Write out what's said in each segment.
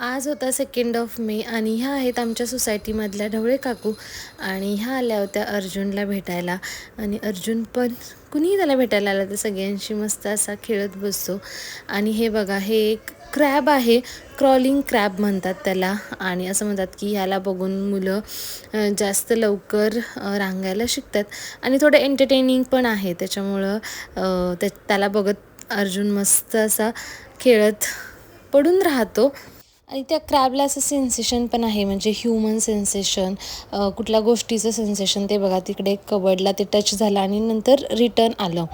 आज होता second of May आणि ह्या आहेत आमच्या सोसायटीमधल्या ढवळे काकू आणि ह्या आल्या होत्या अर्जुनला भेटायला. आणि अर्जुन पण कुणीही त्याला भेटायला आलं तर सगळ्यांशी मस्त असा खेळत बसतो. आणि हे बघा हे एक क्रॅब आहे. क्रॉलिंग क्रॅब म्हणतात त्याला. आणि असं म्हणतात की ह्याला बघून मुलं जास्त लवकर रांगायला शिकतात. आणि थोडं एंटरटेनिंग पण आहे. त्याच्यामुळं त्या त्याला बघत अर्जुन मस्त असा खेळत पडून राहतो. आणि त्या क्रॅबला असं सेन्सेशन पण आहे म्हणजे ह्युमन सेन्सेशन कुठल्या गोष्टीचं सेन्सेशन ते बघा तिकडे कबडला ते टच झालं आणि नंतर रिटर्न आलं.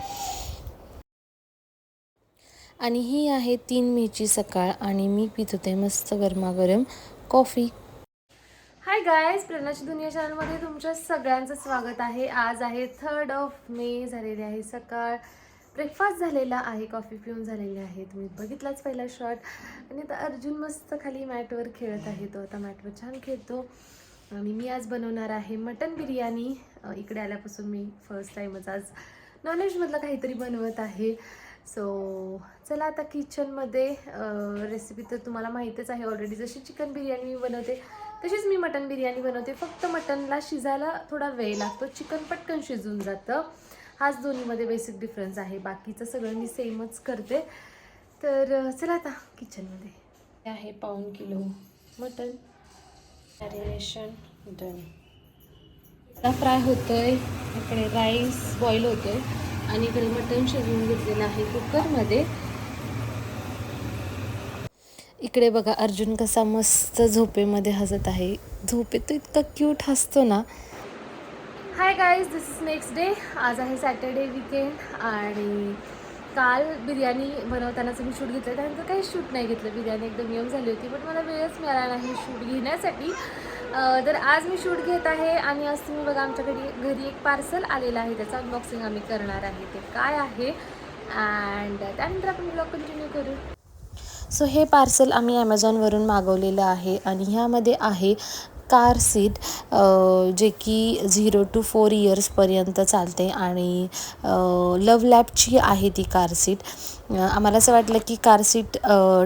आणि ही आहे तीन मेची सकाळ आणि मी पित होते मस्त गरमागरम कॉफी. हाय गायज प्रेरणाची दुनिया चॅनलमध्ये तुमच्या सगळ्यांचं स्वागत आहे. आज आहे थर्ड ऑफ मे झालेली आहे सकाळ. ब्रेकफास्ट झालेला आहे कॉफी पिऊन झालेली आहे तुम्ही बघितलाच पहिला शॉट आणि आता अर्जुन मस्त खाली मॅटवर खेळत आहे. तो आता मॅटवर छान खेळतो. आणि मी आज बनवणार आहे मटन बिर्याणी. इकडे आल्यापासून मी फर्स्ट टाईमच आज नॉनव्हेजमधलं काहीतरी बनवत आहे. सो चला आता किचनमध्ये रेसिपी तर तुम्हाला माहीतच आहे ऑलरेडी जशी चिकन बिर्याणी मी बनवते तशीच मी मटन बिर्याणी बनवते. फक्त मटनला शिजायला थोडा वेळ लागतो. चिकन पटकन शिजून जातं. हाच दोन्हीमध्ये बेसिक डिफरन्स आहे. बाकीचं सगळं मी सेमच करते. तर चला आता किचनमध्ये आहे पाऊण kilo mutton marination done fry होतोय. इकडे राईस बॉईल होतोय. आणि इकडे मटण शिजवून घेतलेलं आहे कुकरमध्ये. इकडे बघा अर्जुन कसा मस्त झोपेमध्ये हसत आहे. झोपेत तो इतका क्यूट हसतो ना. Hi guys this is next day आज आहे सॅटर्डे विकेंड आणि काल बिर्याणी बनवतानाचं मी शूट घेतलं त्यानंतर काही शूट नाही घेतलं. बिर्याणी एकदम यम झाली होती बट मला वेळच मिळाला नाही शूट घेण्यासाठी. तर आज मी शूट घेत आहे आणि आज तुम्ही बघा आमच्याकडे घरी घरी एक पार्सल आलेलं आहे. त्याचं अनबॉक्सिंग आम्ही करणार आहे. ते काय आहे? अँड त्यानंतर आपण ब्लॉग कंटिन्यू करू. सो हे पार्सल आम्ही ॲमेझॉनवरून मागवलेलं आहे आणि ह्यामध्ये आहे कार सीट जे की झिरो टू फोर इयर्सपर्यंत चालते आणि लव लॅबची आहे ती कार सीट. आम्हाला असं वाटलं की कार सीट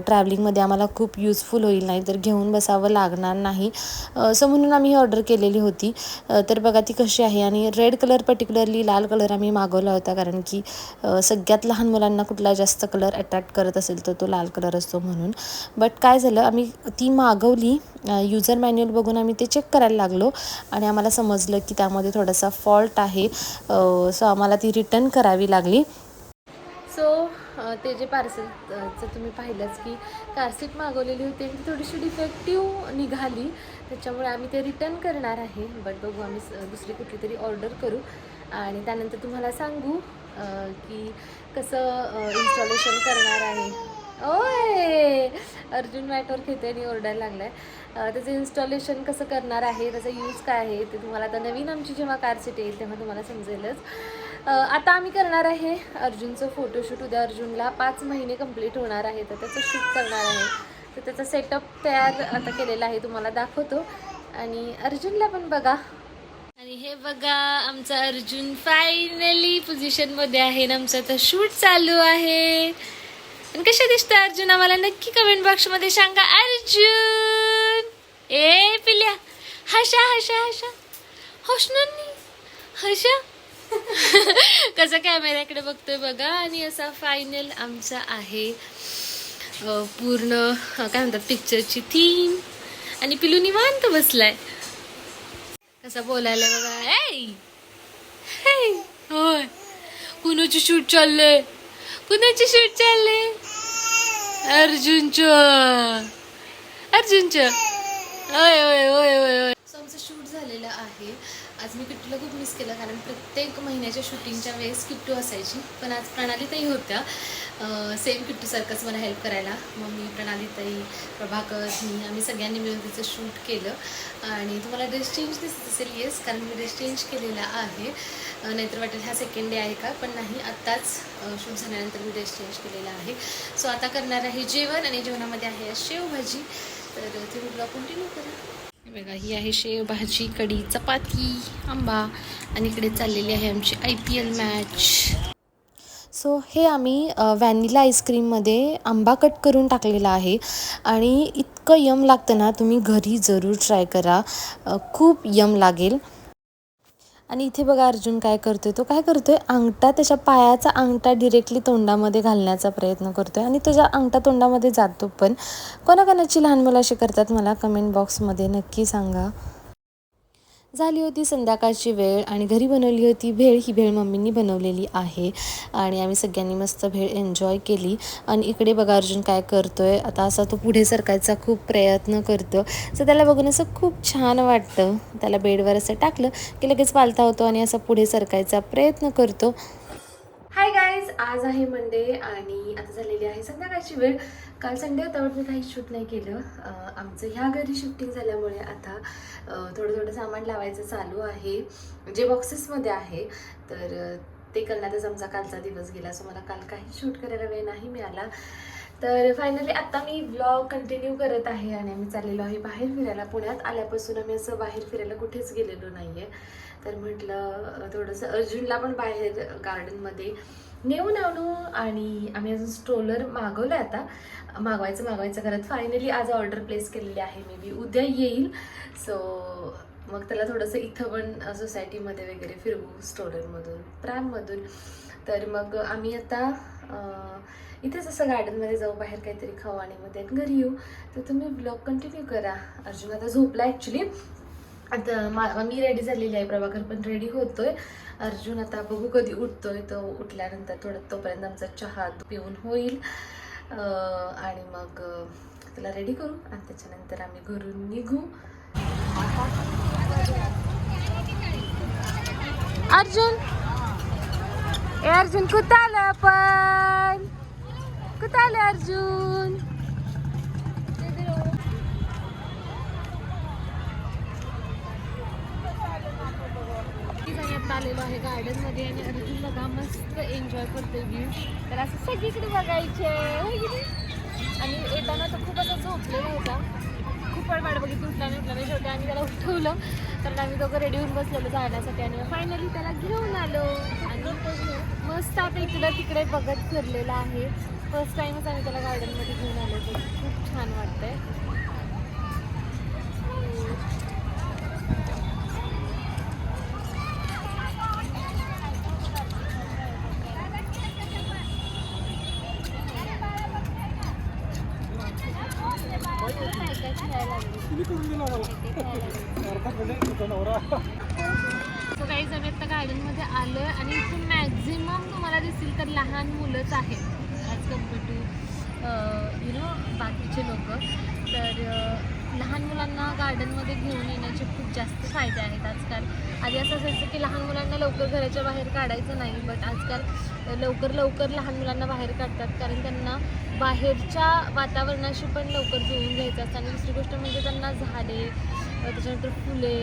ट्रॅव्हलिंगमध्ये आम्हाला खूप यूजफुल होईल नाही तर घेऊन बसावं लागणार नाही. सो म्हणून आम्ही ही ऑर्डर केलेली होती. तर बघा ती कशी आहे आणि रेड कलर पर्टिक्युलरली लाल कलर आम्ही मागवला होता कारण की सगळ्यात लहान मुलांना कुठला जास्त कलर अट्रॅक्ट करत असेल तर तो लाल कलर असतो म्हणून. बट काय झालं आम्ही ती मागवली युजर मॅन्युअल बघून आम्ही ते चेक करायला लागलो आणि आम्हाला समजलं की त्यामध्ये थोडासा फॉल्ट आहे. सो आम्हाला ती रिटर्न करावी लागली. सो ते जे पार्सलचं तुम्ही पाहिलंच की कारसीट मागवलेली होती आणि ती थोडीशी डिफेक्टिव्ह निघाली. त्याच्यामुळे आम्ही ते रिटर्न करणार आहे. बट बघू आम्ही दुसरी कुठली तरी ऑर्डर करू. आणि त्यानंतर तुम्हाला सांगू की कसं इन्स्टॉलेशन करणार आहे. ओय! अर्जुन मॅटवर खेते आणि ओरडायला लागलाय. त्याचं इन्स्टॉलेशन कसं करणार आहे त्याचा यूज काय आहे ते तुम्हाला आता नवीन आमची जेव्हा कार सीट येईल तेव्हा तुम्हाला समजेलच. आता आम्ही करणार आहे अर्जुनचं फोटोशूट उद्या अर्जुनला पाच महिने कंप्लीट होणार आहे तर त्याचं शूट करणार आहे. तर त्याचा सेटअप तयार आता केलेला आहे तुम्हाला दाखवतो. आणि अर्जुनला पण बघा. आणि हे बघा आमचा अर्जुन फायनली पोझिशनमध्ये आहे आणि आमचं आता शूट चालू आहे. आणि कशा दिसतं अर्जुन? आम्हाला नक्की कमेंट बॉक्समध्ये सांगा अर्जुन! ए पिल्या. Hush hush hush. हसणार नाही हशा. कसं कॅमेऱ्याकडे बघतोय बघा आणि असा फायनल आमचा आहे पूर्ण काय म्हणतात पिक्चरची थीम आणि पिलू निवांत बसलाय. कसा बोलायला बघा ऐ होय. कुणाची शूट चाललंय? कुणाची शूट चालले अर्जुनच. अर्जुनच. होय होय होय होय होय. आमचं शूट झालेलं आहे. आज मी किट्टूला खूप मिस केलं कारण प्रत्येक महिन्याच्या शूटिंगच्या वेळेस किट्टू असायची. पण आज प्रणालीताई होत्या. सेम किट्टूसारखंच मला हेल्प करायला. मग मी प्रणालीताई प्रभाकर मी आम्ही सगळ्यांनी मिळून तिचं शूट केलं. आणि तुम्हाला ड्रेस चेंज दिसत असेल येस कारण मी ड्रेस चेंज केलेला आहे. नाहीतर वाटेल हा सेकंड डे आहे का? पण नाही आत्ताच शूट झाल्यानंतर मी ड्रेस चेंज केलेला आहे. सो आता करणार आहे जेवण आणि जेवणामध्ये आहे शेवभाजी. तर तुम्ही ब्लॉग कंटिन्यू करा. बघा ही आहे शेव भाजी कढी चपाती आंबा आणि इकडे चाललेली आहे आमची I P L match so हे आम्ही व्हॅनिला आईस्क्रीममध्ये आंबा कट करून टाकलेला आहे. आणि इतकं यम लागतं ना तुम्ही घरी जरूर ट्राय करा. खूप यम लागेल. आणि इथे बघा अर्जुन काय करतोय तो काय करतोय अंगठा त्याच्या पायाचा अंगठा डिरेक्टली तोंडामध्ये घालण्याचा प्रयत्न करतोय आणि त्याच्या अंगठा तोंडामध्ये जातो पण कोणाकोणाची लहान मुलं अशी करतात मला कमेंट बॉक्समध्ये नक्की सांगा. झाली होती संध्याकाळची वेळ आणि घरी बनवली होती भेळ. ही भेळ मम्मींनी बनवलेली आहे आणि आम्ही सगळ्यांनी मस्त भेळ एन्जॉय केली. आणि इकडे बघा अर्जुन काय करतो आहे आता असा तो पुढे सरकायचा खूप प्रयत्न करतो. तर त्याला बघून असं खूप छान वाटतं. त्याला बेडवर असं टाकलं की लगेच पालता होतो आणि असा पुढे सरकायचा प्रयत्न करतो. हाय गाईज आज आहे मंडे आणि आता झालेली आहे संध्याकाळची वेळ. काल संडे होता पण मी काही शूट नाही केलं. आमचं ह्या घरी शिफ्टिंग झाल्यामुळे आता थोडं थोडं सामान लावायचं चालू आहे. जे बॉक्सेसमध्ये आहे तर ते करण्यातच आमचा कालचा दिवस गेला. सो मला काल काही शूट करायला वेळ नाही मिळाला. तर फायनली आता मी ब्लॉग कंटिन्यू करत आहे आणि आम्ही चाललेलो आहे बाहेर फिरायला. पुण्यात आल्यापासून आम्ही असं बाहेर फिरायला कुठेच गेलेलो नाही आहे तर म्हटलं थोडंसं अर्जुनला पण बाहेर गार्डनमध्ये नेऊन आणू आणि आम्ही अजून स्ट्रोलर मागवलं आता. मागवायचं मागवायचं करत फायनली आज ऑर्डर प्लेस केलेली आहे. मे बी उद्या येईल. सो मग त्याला थोडंसं इथं पण सोसायटीमध्ये वगैरे फिरवू स्ट्रोलरमधून प्रॅममधून तर मग आम्ही आता इथेच असं गार्डनमध्ये जाऊ बाहेर काहीतरी खाऊ आणि मग त्यात घरी येऊ. तर तुम्ही ब्लॉग कंटिन्यू करा. अर्जुन आता झोपला ॲक्च्युली आता मा मी रेडी झालेली आहे. प्रभाकर पण रेडी होतोय. अर्जुन आता बघू कधी उठतोय. तो उठल्यानंतर थोडं तोपर्यंत आमचा चहा पिऊन होईल. आणि मग त्याला रेडी करू. आणि त्याच्यानंतर आम्ही घरून निघू. अर्जुन! ए अर्जुन कुठं आलं आपण? कुठं आलं अर्जुन? आलेलो आहे गार्डनमध्ये आणि अर्जुन बघा मस्त एन्जॉय करतोय व्ह्यू तर असं सगळीकडे बघायचे होय की नाही? आणि येताना तर खूप असं झोपलेला होता पण वेळ वाट बघितली उठला नाही उठला नाही शेवटी आम्ही त्याला उठवलं. कारण आम्ही दोघं रेडी होऊन बसलेलो जाण्यासाठी आणि फायनली त्याला घेऊन आलो. आणि मस्त आता इकडं तिकडे बघत फिरलेला आहे. फर्स्ट टाइमच आम्ही त्याला गार्डनमध्ये घेऊन आलो. तर खूप छान वाटतंय. सो काही आम्ही आता गार्डनमध्ये आलो आहे आणि इथून मॅक्झिमम तुम्हाला दिसतील तर लहान मुलंच आहेत. As compare to you know बाकीचे लोक. तर uh, लहान मुलांना गार्डनमध्ये घेऊन येण्याचे खूप जास्त फायदे आहेत आजकाल. आधी असं असायचं की लहान मुलांना लवकर घराच्या बाहेर काढायचं नाही बट आजकाल लवकर लवकर लहान मुलांना बाहेर काढतात. कारण त्यांना बाहेरच्या वातावरणाशी पण लवकर जुळून घ्यायचं असतं. आणि दुसरी गोष्ट म्हणजे त्यांना झाडे त्याच्यानंतर फुले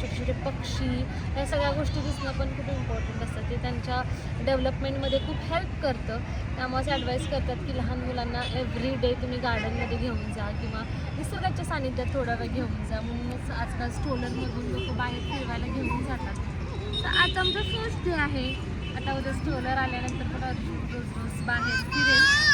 छोटे छोटे पक्षी या सगळ्या गोष्टी दिसणं पण खूप इम्पॉर्टंट असतात ते त्यांच्या डेव्हलपमेंटमध्ये खूप हेल्प करतं. त्यामुळे असे ॲडवाईस करतात की लहान मुलांना एव्हरी डे तुम्ही गार्डनमध्ये घेऊन जा किंवा निसर्गाच्या सानिध्यात थोडा वेळ घेऊन जा. म्हणूनच आजकाल स्टोलरमधून लोक बाहेर फिरवायला घेऊन जातात. तर आज आमचा फर्स्ट डे आहे. आता उद्या स्टोलर आल्यानंतर रोज रोज बाहेर फिरेल